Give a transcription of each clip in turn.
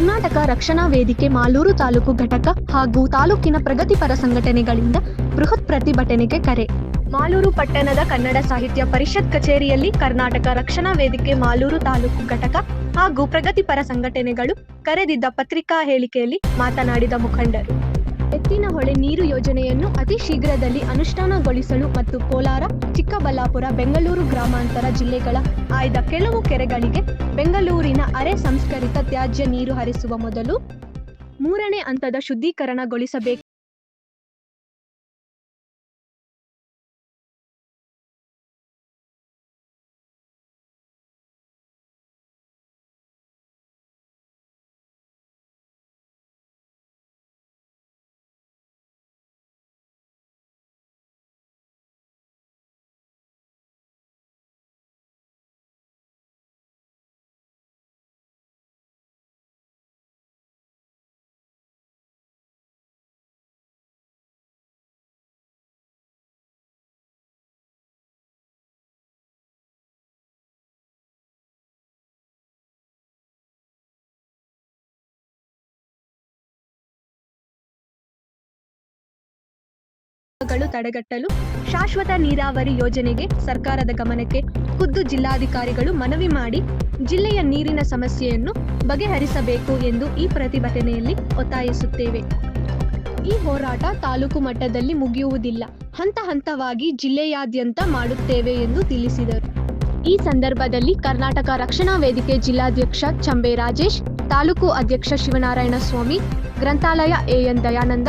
ಕರ್ನಾಟಕ ರಕ್ಷಣಾ ವೇದಿಕೆ ಮಾಲೂರು ತಾಲೂಕು ಘಟಕ ಹಾಗೂ ತಾಲೂಕಿನ ಪ್ರಗತಿಪರ ಸಂಘಟನೆಗಳಿಂದ ಬೃಹತ್ ಪ್ರತಿಭಟನೆಗೆ ಕರೆ. ಮಾಲೂರು ಪಟ್ಟಣದ ಕನ್ನಡ ಸಾಹಿತ್ಯ ಪರಿಷತ್ ಕಚೇರಿಯಲ್ಲಿ ಕರ್ನಾಟಕ ರಕ್ಷಣಾ ವೇದಿಕೆ ಮಾಲೂರು ತಾಲೂಕು ಘಟಕ ಹಾಗೂ ಪ್ರಗತಿಪರ ಸಂಘಟನೆಗಳು ಕರೆದಿದ್ದ ಪತ್ರಿಕಾ ಹೇಳಿಕೆಯಲ್ಲಿ ಮಾತನಾಡಿದ ಮುಖಂಡರು. ಎತ್ತಿನಹೊಳೆ ನೀರು ಯೋಜನೆಯನ್ನು ಅತಿ ಶೀಘ್ರದಲ್ಲಿ ಅನುಷ್ಠಾನಗೊಳಿಸಲು ಮತ್ತು ಕೋಲಾರ, ಚಿಕ್ಕಬಳ್ಳಾಪುರ, ಬೆಂಗಳೂರು ಗ್ರಾಮಾಂತರ ಜಿಲ್ಲೆಗಳ ಆಯ್ದ ಕೆಲವು ಕೆರೆಗಳಿಗೆ ಬೆಂಗಳೂರಿನ ಅರೆ ಸಂಸ್ಕರಿತ ತ್ಯಾಜ್ಯ ನೀರು ಹರಿಸುವ ಮೊದಲು ಮೂರನೇ ಹಂತದ ಶುದ್ಧೀಕರಣಗೊಳಿಸಬೇಕು. ಗಳು ತಡೆಗಟ್ಟಲು ಶಾಶ್ವತ ನೀರಾವರಿ ಯೋಜನೆಗೆ ಸರ್ಕಾರದ ಗಮನಕ್ಕೆ ಖುದ್ದು ಜಿಲ್ಲಾಧಿಕಾರಿಗಳು ಮನವಿ ಮಾಡಿ ಜಿಲ್ಲೆಯ ನೀರಿನ ಸಮಸ್ಯೆಯನ್ನು ಬಗೆಹರಿಸಬೇಕು ಎಂದು ಈ ಪ್ರತಿಭಟನೆಯಲ್ಲಿ ಒತ್ತಾಯಿಸುತ್ತೇವೆ. ಈ ಹೋರಾಟ ತಾಲೂಕು ಮಟ್ಟದಲ್ಲಿ ಮುಗಿಯುವುದಿಲ್ಲ. ಹಂತ ಹಂತವಾಗಿ ಜಿಲ್ಲೆಯಾದ್ಯಂತ ಮಾಡುತ್ತೇವೆ ಎಂದು ತಿಳಿಸಿದರು. ಈ ಸಂದರ್ಭದಲ್ಲಿ ಕರ್ನಾಟಕ ರಕ್ಷಣಾ ವೇದಿಕೆ ಜಿಲ್ಲಾಧ್ಯಕ್ಷ ಚಂಬೆ ರಾಜೇಶ್ ತಾಲೂಕು ಅಧ್ಯಕ್ಷ ಶಿವನಾರಾಯಣ ಸ್ವಾಮಿ ಗ್ರಂಥಾಲಯ ಎಎನ್ ದಯಾನಂದ,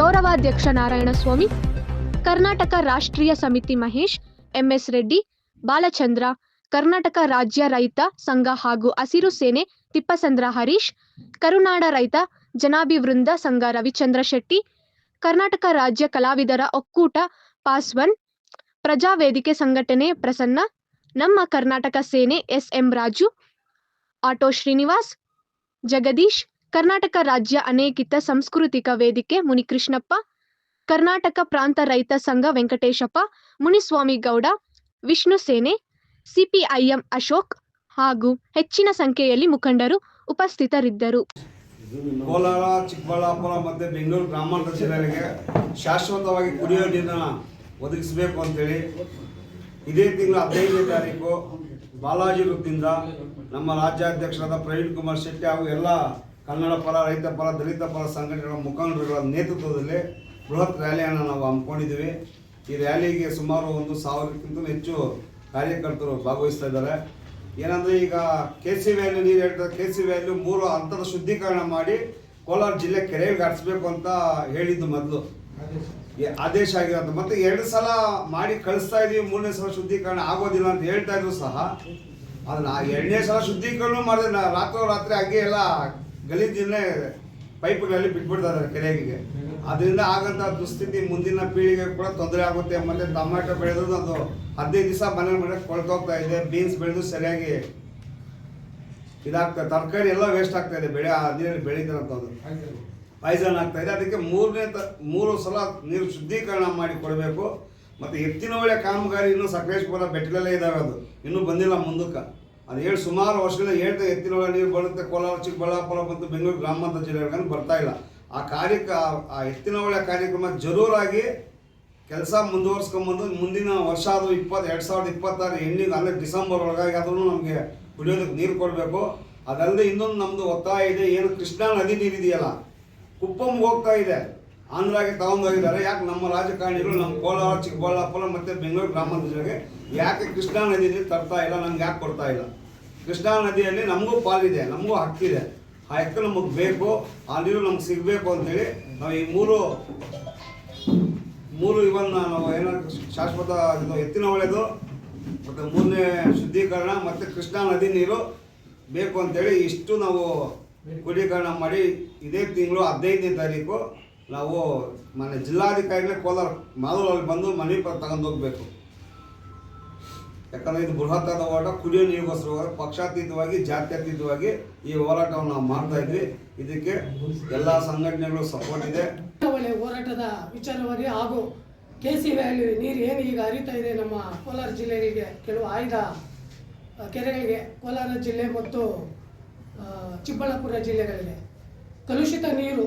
ಗೌರವಾಧ್ಯಕ್ಷ ನಾರಾಯಣಸ್ವಾಮಿ ಕರ್ನಾಟಕ ರಾಷ್ಟ್ರೀಯ ಸಮಿತಿ ಮಹೇಶ್, ಎಂಎಸ್ ರೆಡ್ಡಿ, ಬಾಲಚಂದ್ರ, ಕರ್ನಾಟಕ ರಾಜ್ಯ ರೈತ ಸಂಘ ಹಾಗೂ ಹಸಿರು ಸೇನೆ ತಿಪ್ಪಸಂದ್ರ ಹರೀಶ್, ಕರುನಾಡ ರೈತ ಜನಾಭಿವೃಂದ ಸಂಘ ರವಿಚಂದ್ರ ಶೆಟ್ಟಿ, ಕರ್ನಾಟಕ ರಾಜ್ಯ ಕಲಾವಿದರ ಒಕ್ಕೂಟ ಪಾಸ್ವನ್ ಪ್ರಜಾವೇದಿಕೆ ಸಂಘಟನೆ ಪ್ರಸನ್ನ, ನಮ್ಮ ಕರ್ನಾಟಕ ಸೇನೆ ಎಸ್ಎಂ ರಾಜು, ಆಟೋ ಶ್ರೀನಿವಾಸ್, ಜಗದೀಶ್, ಕರ್ನಾಟಕ ರಾಜ್ಯ ಅನೇಕಿತ ಸಾಂಸ್ಕೃತಿಕ ವೇದಿಕೆ ಮುನಿಕೃಷ್ಣಪ್ಪ ಕರ್ನಾಟಕ ಪ್ರಾಂತ ರೈತ ಸಂಘ ವೆಂಕಟೇಶಪ್ಪ, ಮುನಿಸ್ವಾಮಿ ಗೌಡ, ವಿಷ್ಣು ಸೇನೆ, ಸಿಪಿಐಎಂ ಅಶೋಕ್ ಹಾಗೂ ಹೆಚ್ಚಿನ ಸಂಖ್ಯೆಯಲ್ಲಿ ಮುಖಂಡರು ಉಪಸ್ಥಿತರಿದ್ದರು. ಕೋಲಾರ, ಚಿಕ್ಕಬಳ್ಳಾಪುರ ಮತ್ತು ಬೆಂಗಳೂರು ಗ್ರಾಮಾಂತರ ಜಿಲ್ಲೆಗಳಿಗೆ ಶಾಶ್ವತವಾಗಿ ಕುಡಿಯೋ ನೀರನ್ನ ಒದಗಿಸಬೇಕು ಅಂತೇಳಿ ಇದೇ ತಿಂಗಳ ಹದಿನೈದನೇ ತಾರೀಕು ಬಾಲಾಜಿ ವೃತ್ತಿಯಿಂದ ನಮ್ಮ ರಾಜ್ಯಾಧ್ಯಕ್ಷರಾದ ಪ್ರವೀಣ್ ಕುಮಾರ್ ಶೆಟ್ಟಿ ಹಾಗೂ ಎಲ್ಲ ಕನ್ನಡ ಪರ, ರೈತ ಪರ, ದಲಿತ ಪರ ಸಂಘಟನೆಗಳ ಮುಖಂಡರುಗಳ ನೇತೃತ್ವದಲ್ಲಿ ಬೃಹತ್ ರ್ಯಾಲಿಯನ್ನು ನಾವು ಹಮ್ಮಿಕೊಂಡಿದ್ದೀವಿ. ಈ ರ್ಯಾಲಿಗೆ ಸುಮಾರು ಒಂದು ಸಾವಿರಕ್ಕಿಂತ ಹೆಚ್ಚು ಕಾರ್ಯಕರ್ತರು ಭಾಗವಹಿಸ್ತಾ ಇದ್ದಾರೆ. ಏನಂದ್ರೆ ಈಗ ಕೆ ಸಿ ವ್ಯಾಲ್ಯೂ ನೀರು ಹೇಳ್ತಾರೆ ಕೆ ಸಿ ವ್ಯಾಲಿ ಮೂರು ಹಂತದ ಶುದ್ಧೀಕರಣ ಮಾಡಿ ಕೋಲಾರ ಜಿಲ್ಲೆ ಕೆರೆಗೆ ಹರಿಸ್ಬೇಕು ಅಂತ ಹೇಳಿದ್ದು ಮೊದಲು. ಆದೇಶ ಆಗಿರೋದು ಮತ್ತು ಎರಡು ಸಲ ಮಾಡಿ ಕಳಿಸ್ತಾ ಇದೀವಿ, ಮೂರನೇ ಸಲ ಶುದ್ಧೀಕರಣ ಆಗೋದಿಲ್ಲ ಅಂತ ಹೇಳ್ತಾ ಇದ್ರು ಸಹ. ಅದನ್ನ ಎರಡನೇ ಸಲ ಶುದ್ಧೀಕರಣ ಮಾಡಿದ್ರೆ ರಾತ್ರೋ ರಾತ್ರಿ ಹಾಗೆ ಎಲ್ಲ ಗಲೀಜನ್ನೇ ಪೈಪ್ಗಳಲ್ಲಿ ಬಿಟ್ಬಿಡ್ತಾರೆ ಕೆರೆಗೆ. ಅದರಿಂದ ಆಗಂತ ದುಸ್ಥಿತಿ ಮುಂದಿನ ಪೀಳಿಗೆ ಕೂಡ ತೊಂದರೆ ಆಗುತ್ತೆ. ಮತ್ತೆ ಟೊಮ್ಯಾಟೊ ಬೆಳೆದು ಅದು ಹದಿನೈದು ದಿವಸ ಮನೆ ಮನೆ ಕೊಳ್ತೋಗ್ತಾ ಇದೆ. ಬೀನ್ಸ್ ಬೆಳೆದು ಸರಿಯಾಗಿ ಇದಾಗ್ತದೆ ತರಕಾರಿ ಎಲ್ಲ ವೇಸ್ಟ್ ಆಗ್ತಾ ಇದೆ. ಬೆಳೆ ನೀರಲ್ಲಿ ಬೆಳೀತಿರೋಂಥದ್ದು ಪಾಯ್ಸನ್ ಆಗ್ತಾ ಇದೆ. ಅದಕ್ಕೆ ಮೂರನೇ ತ, ಮೂರು ಸಲ ನೀರು ಶುದ್ಧೀಕರಣ ಮಾಡಿ ಕೊಡಬೇಕು. ಮತ್ತು ಎತ್ತಿನ ಒಳ್ಳೆ ಕಾಮಗಾರಿ ಇನ್ನೂ ಸಕಲೇಶ್ಪುರ ಬೆಟ್ಟದಲ್ಲೇ ಇದ್ದಾವೆ ಅದು. ಇನ್ನೂ ಬಂದಿಲ್ಲ ಮುಂದಕ್ಕೆ. ಅದು ಹೇಳಿ ಸುಮಾರು ವರ್ಷಗಳಿಂದ ಹೇಳ್ತಾ ಎತ್ತಿನ ಒಳ್ಳೆ ನೀರು ಬರುತ್ತೆ, ಕೋಲಾರ ಚಿಕ್ಕಬಳ್ಳಾಪುರ ಮತ್ತು ಬೆಂಗಳೂರು ಗ್ರಾಮಾಂತರ ಜಿಲ್ಲೆಗಳಿಗೆ ಬರ್ತಾ ಇಲ್ಲ. ಆ ಕಾರ್ಯಕ, ಆ ಎತ್ತಿನ ಒಳ್ಳೆ ಕಾರ್ಯಕ್ರಮ ಜರೂರಾಗಿ ಕೆಲಸ ಮುಂದುವರ್ಸ್ಕೊಂಬಂದು ಮುಂದಿನ ವರ್ಷ ಅದು ಇಪ್ಪತ್ತು ಎರಡು ಸಾವಿರದ ಇಪ್ಪತ್ತಾರು ಎಂಡಿಂಗ್ ಅಂದರೆ ಡಿಸೆಂಬರ್ ಒಳಗಾಗಿ ಅದನ್ನು ನಮಗೆ ಕುಡಿಯೋದಕ್ಕೆ ನೀರು ಕೊಡಬೇಕು. ಅದಲ್ಲದೆ ಇನ್ನೊಂದು ನಮ್ಮದು ಒತ್ತಾಯ ಇದೆ, ಏನು ಕೃಷ್ಣಾ ನದಿ ನೀರಿದೆಯಲ್ಲ ಕುಪ್ಪಂ ಹೋಗ್ತಾ ಇದೆ. ಆಂಧ್ರಾಗೆ ತಗೊಂಡೋಗಿದ್ದಾರೆ ಯಾಕೆ ನಮ್ಮ ರಾಜಕಾರಣಿಗಳು ನಮ್ಮ ಕೋಲಾರ, ಚಿಕ್ಕಬಳ್ಳಾಪುರ ಮತ್ತು ಬೆಂಗಳೂರು ಗ್ರಾಮಾಂತರ ಜಿಲ್ಲೆಗೆ ಯಾಕೆ ಕೃಷ್ಣಾ ನದಿ ನೀರು ತರ್ತಾ ಇಲ್ಲ ನಮ್ಗೆ ಯಾಕೆ ಕೊಡ್ತಾ ಇಲ್ಲ? ಕೃಷ್ಣಾ ನದಿಯಲ್ಲಿ ನಮಗೂ ಪಾಲಿದೆ, ನಮಗೂ ಹಕ್ಕಿದೆ. ಆ ಹಕ್ಕು ನಮಗೆ ಬೇಕು, ಆ ನೀರು ನಮ್ಗೆ ಸಿಗಬೇಕು ಅಂತೇಳಿ ನಾವು ಈ ಮೂರು ಮೂರು ಇವನ್ನ ನಾವು ಏನಾದ್ರು ಶಾಶ್ವತ ಎತ್ತಿನ ಒಳ್ಳೆಯದು ಮತ್ತು ಮೂರನೇ ಶುದ್ಧೀಕರಣ, ಮತ್ತು ಕೃಷ್ಣಾ ನದಿ ನೀರು ಬೇಕು ಅಂತೇಳಿ ಇಷ್ಟು ನಾವು ಕ್ರೋಢೀಕರಣ ಮಾಡಿ ಇದೇ ತಿಂಗಳು ಹದಿನೈದನೇ ತಾರೀಕು ನಾವು ಮನೆ ಜಿಲ್ಲಾಧಿಕಾರಿಗಳೇ ಕೋಲಾರ, ಮಾದೂರಲ್ಲಿ ಬಂದು ಮನೆ ತಗೊಂಡು ಹೋಗ್ಬೇಕು. ಯಾಕಂದ್ರೆ ಇದು ಬೃಹತ್ತಾದ ಹೋರಾಟ. ಕುಡಿಯೋ ನೀರಿಗೋಸ್ಕರ ಪಕ್ಷಾತೀತವಾಗಿ, ಜಾತ್ಯತೀತವಾಗಿ ಈ ಹೋರಾಟವನ್ನು ನಾವು ಮಾಡ್ತಾ ಇದ್ವಿ. ಇದಕ್ಕೆ ಎಲ್ಲ ಸಂಘಟನೆಗಳು ಸಪೋರ್ಟ್ ಇದೆ. ಹೋರಾಟದ ವಿಚಾರವಾಗಿ ಹಾಗೂ ಕೆ ಸಿ ವ್ಯಾಲಿ ನೀರು ಏನು ಈಗ ಹರಿತಾ ಇದೆ ನಮ್ಮ ಕೋಲಾರ ಜಿಲ್ಲೆಗಳಿಗೆ, ಕೆಲವು ಆಯ್ದ ಕೆರೆಗಳಿಗೆ, ಕೋಲಾರ ಜಿಲ್ಲೆ ಮತ್ತು ಚಿಕ್ಕಬಳ್ಳಾಪುರ ಜಿಲ್ಲೆಗಳಿಗೆ. ಕಲುಷಿತ ನೀರು,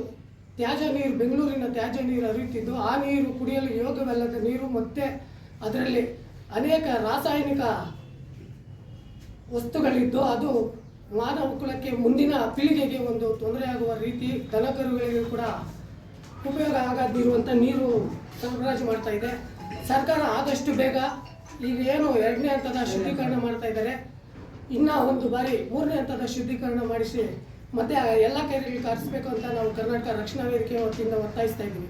ತ್ಯಾಜ್ಯ ನೀರು, ಬೆಂಗಳೂರಿನ ತ್ಯಾಜ್ಯ ನೀರು ಹರಿಯುತ್ತಿದ್ದು, ಆ ನೀರು ಕುಡಿಯಲು ಯೋಗ್ಯವಲ್ಲದ ನೀರು ಮತ್ತೆ ಅದರಲ್ಲಿ ಅನೇಕ ರಾಸಾಯನಿಕ ವಸ್ತುಗಳಿದ್ದು ಅದು ಮಾನವ ಕುಲಕ್ಕೆ ಮುಂದಿನ ಪೀಳಿಗೆಗೆ ಒಂದು ತೊಂದರೆಯಾಗುವ ರೀತಿ ದನಕರುಗಳಿಗೆ ಕೂಡ ಉಪಯೋಗ ಆಗದಿರುವಂಥ ನೀರು ಸರಬರಾಜು ಮಾಡ್ತಾ ಇದೆ. ಸರ್ಕಾರ ಆದಷ್ಟು ಬೇಗ ಈಗ ಏನು ಎರಡನೇ ಹಂತದ ಶುದ್ಧೀಕರಣ ಮಾಡ್ತಾ ಇದ್ದಾರೆ. ಇನ್ನೂ ಒಂದು ಬಾರಿ ಮೂರನೇ ಹಂತದ ಶುದ್ಧೀಕರಣ ಮಾಡಿಸಿ ಮತ್ತೆ ಎಲ್ಲ ಕೈಗಳಿಗೆ ಕರೆಸಬೇಕು ಅಂತ ನಾವು ಕರ್ನಾಟಕ ರಕ್ಷಣಾ ವೇದಿಕೆ ವತಿಯಿಂದ ಒತ್ತಾಯಿಸ್ತಾ ಇದ್ದೀವಿ.